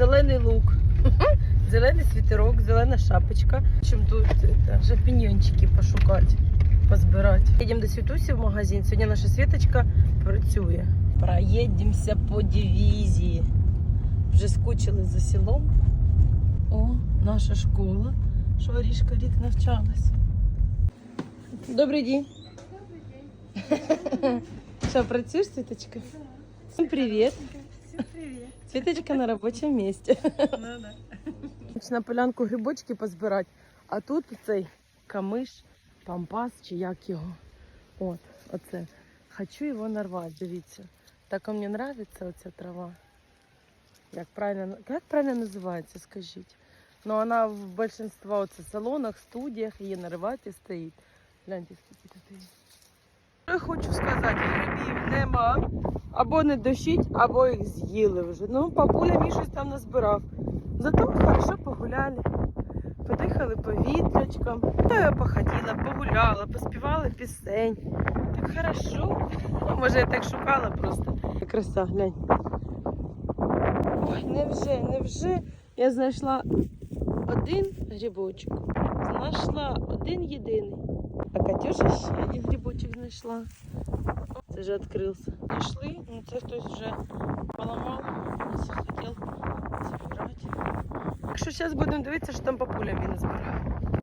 зелений лук, зелений світерок, зелена шапочка. Чим тут это, жапіньончики пошукати, позбирати. Їдемо до Світусі в магазин. Сьогодні наша Світочка працює. Проїдемося по дивізії. Вже скучили за селом. О, наша школа. Що Арішка рік навчалась. Добрий день. Що, працюєш, Світочка? Всім привіт. Привет. Світочка на робочому місці. Ну да. На полянку грибочки позбирати, а тут цей камиш, пампас чи як його. От, оце. Хочу його нарвати, дивіться. Так мені подобається оця трава. Як правильно, як правильно називається, скажіть. Ну, вона в більшинство оце салонах, студіях, її наривати стоїть. Гляньте, скільки тут є. Я хочу сказати, грибів нема. Або не дощить, або їх з'їли вже. Ну, папуля мій щось там назбирав. Зато хорошо погуляли. Подихали повітрячком. Та я походила, погуляла, поспівала пісень. Так хорошо. Ну, Може, я так шукала просто. Краса, глянь. Ой, невже, невже я знайшла один грибочок. Знайшла один єдиний. А Катюша ще один грибочок знайшла. Вже відкрився. Знайшли, ну це хтось вже поламав, не захотів забирати. Так що зараз будемо дивитися, що там папуля мені назбирає.